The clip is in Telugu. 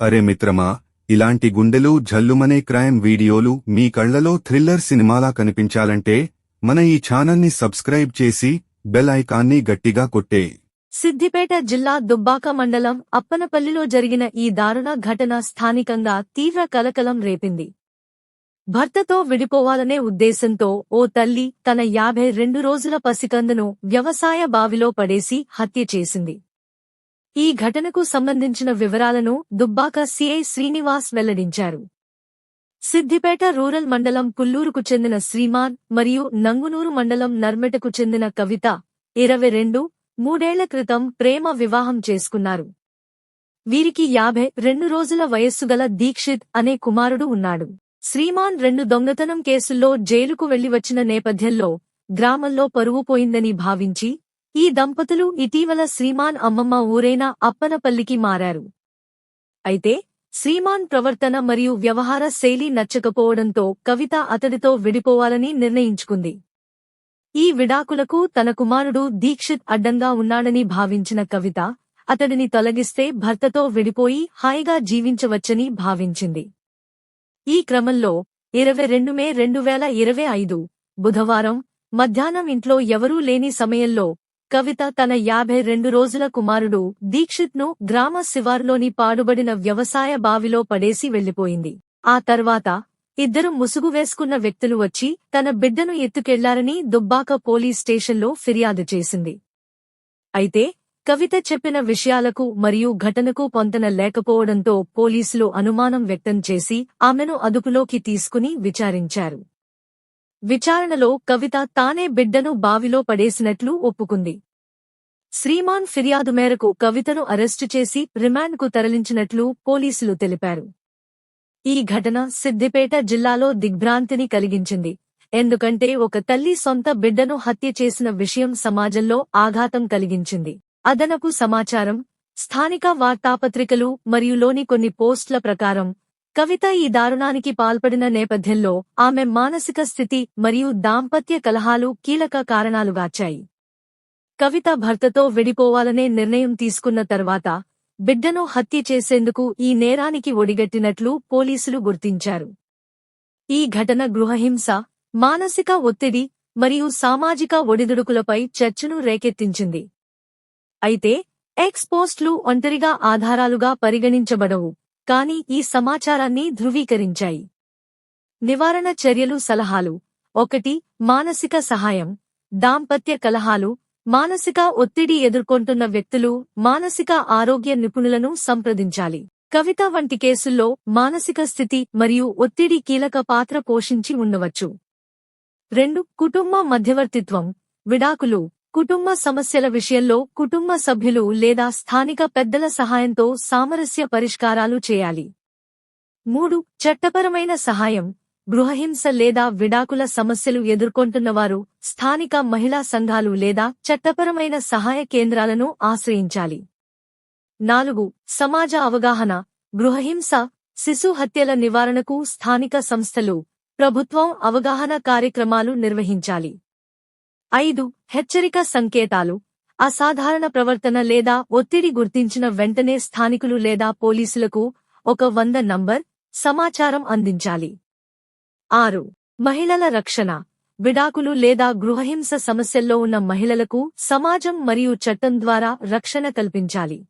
అరే మిత్రమా ఇలాంటి గుండెలు జల్లుమనే క్రైమ్ వీడియోలు మీ కళ్ళలో థ్రిల్లర్ సినిమాలా కనిపించాలంటే మన ఈ ఛానల్ని సబ్స్క్రైబ్ చేసి బెల్ ఐకాన్ని గట్టిగా కొట్టే. సిద్దిపేట జిల్లా దుబ్బాక మండలం అప్పనపల్లిలో జరిగిన ఈ దారుణ ఘటన స్థానికంగా తీవ్ర కలకలం రేపింది. భర్తతో విడిపోవాలనే ఉద్దేశంతో ఓ తల్లి తన యాభై రెండు రోజుల పసికందును వ్యవసాయ బావిలో పడేసి హత్య చేసింది. ఈ ఘటనకు సంబంధించిన వివరాలను దుబ్బాక సిఐ శ్రీనివాస్ వెల్లడించారు. సిద్దిపేట రూరల్ మండలం కుల్లూరుకు చెందిన శ్రీమాన్ మరియు నంగునూరు మండలం నర్మెటకు చెందిన కవిత ఇరవై రెండు మూడేళ్ళ క్రితం ప్రేమ వివాహం చేసుకున్నారు. వీరికి యాభై రెండు రోజుల వయస్సుగల దీక్షిత్ అనే కుమారుడు ఉన్నాడు. శ్రీమాన్ రెండు దొంగతనం కేసుల్లో జైలుకు వెళ్ళి వచ్చిన నేపథ్యంలో గ్రామంలో పరువు పోయిందని భావించి ఈ దంపతులు ఇటీవల శ్రీమాన్ అమ్మమ్మ ఊరైన అప్పనపల్లికి మారారు. అయితే శ్రీమాన్ ప్రవర్తన మరియు వ్యవహార శైలి నచ్చకపోవడంతో కవిత అతడితో విడిపోవాలని నిర్ణయించుకుంది. ఈ విడాకులకు తన కుమారుడు దీక్షిత్ అడ్డంగా ఉన్నాడని భావించిన కవిత అతడిని తొలగిస్తే భర్తతో విడిపోయి హాయిగా జీవించవచ్చని భావించింది. ఈ క్రమంలో ఇరవై రెండు మే రెండు వేల ఇరవై ఐదు బుధవారం మధ్యాహ్నం ఇంట్లో ఎవరూ లేని సమయంలో కవిత తన యాభై రెండు రోజుల కుమారుడు దీక్షిత్ను గ్రామ శివార్లోని పాడుబడిన వ్యవసాయ బావిలో పడేసి వెళ్ళిపోయింది ఆ తర్వాత ఇద్దరు ముసుగు వేసుకున్న వ్యక్తులు వచ్చి తన బిడ్డను ఎత్తుకెళ్ళారని దుబ్బాక పోలీస్ స్టేషన్లో ఫిర్యాదు చేసింది. అయితే కవిత చెప్పిన విషయాలకు మరియు ఘటనకు పొంతన లేకపోవడంతో పోలీసులు అనుమానం వ్యక్తం చేసి ఆమెను అదుపులోకి తీసుకుని విచారించారు. విచారణలో కవిత తానే బిడ్డను బావిలో పడేసినట్లు ఒప్పుకుంది. శ్రీమాన్ ఫిర్యాదు మేరకు కవితను అరెస్టు చేసి రిమాండ్కు తరలించినట్లు పోలీసులు తెలిపారు. ఈ ఘటన సిద్దిపేట జిల్లాలో దిగ్భ్రాంతిని కలిగించింది. ఎందుకంటే ఒక తల్లి సొంత బిడ్డను హత్య చేసిన విషయం సమాజంలో ఆఘాతం కలిగించింది. అదనపు సమాచారం స్థానిక వార్తాపత్రికలు మరియు లోని కొన్ని పోస్టుల ప్రకారం కవిత ఈ దారుణానికి పాల్పడిన నేపథ్యంలో ఆమె మానసిక స్థితి మరియు దాంపత్య కలహాలు కీలక కారణాలుగాచాయి కవిత భర్తతో విడిపోవాలనే నిర్ణయం తీసుకున్న తర్వాత బిడ్డను హత్య చేసేందుకు ఈ నేరానికి ఒడిగట్టినట్లు పోలీసులు గుర్తించారు. ఈ ఘటన గృహహింస మానసిక ఒత్తిడి మరియు సామాజిక ఒడిదుడుకులపై చర్చను రేకెత్తించింది. అయితే ఎక్స్ పోస్ట్లు ఒంటరిగా ఆధారాలుగా పరిగణించబడవు. కాని ఈ సమాచారాన్ని ధృవీకరించాయి. నివారణ చర్యలు సలహాలు. ఒకటి మానసిక సహాయం. దాంపత్య కలహాలు. మానసిక ఒత్తిడి ఎదుర్కొంటున్న వ్యక్తులు మానసిక ఆరోగ్య నిపుణులను సంప్రదించాలి. కవిత వంటి కేసుల్లో మానసిక స్థితి మరియు ఒత్తిడి కీలక పాత్ర పోషించి ఉండవచ్చు. రెండు కుటుంబ మధ్యవర్తిత్వం. విడాకులు. కుటుంబ సమస్యల విషయంలో కుటుంబ సభ్యులు లేదా స్థానిక పెద్దల సహాయంతో సామరస్య పరిష్కారాలు చేయాలి. మూడు చట్టపరమైన సహాయం. గృహహింస లేదా విడాకుల సమస్యలు ఎదుర్కొంటున్నవారు స్థానిక మహిళా సంఘాలు లేదా చట్టపరమైన సహాయ కేంద్రాలను ఆశ్రయించాలి. నాలుగు సమాజ అవగాహన. గృహహింస శిశు హత్యల నివారణకు స్థానిక సంస్థలు ప్రభుత్వం అవగాహన కార్యక్రమాలు నిర్వహించాలి. ఐదు హెచ్చరిక సంకేతాలు. అసాధారణ ప్రవర్తన లేదా ఒత్తిడి గుర్తించిన వెంటనే స్థానికులు లేదా పోలీసులకు ఒక వంద నంబర్ సమాచారం అందించాలి. ఆరు మహిళల రక్షణ. విడాకులు లేదా గృహహింస సమస్యల్లో ఉన్న మహిళలకు సమాజం మరియు చట్టం ద్వారా రక్షణ కల్పించాలి.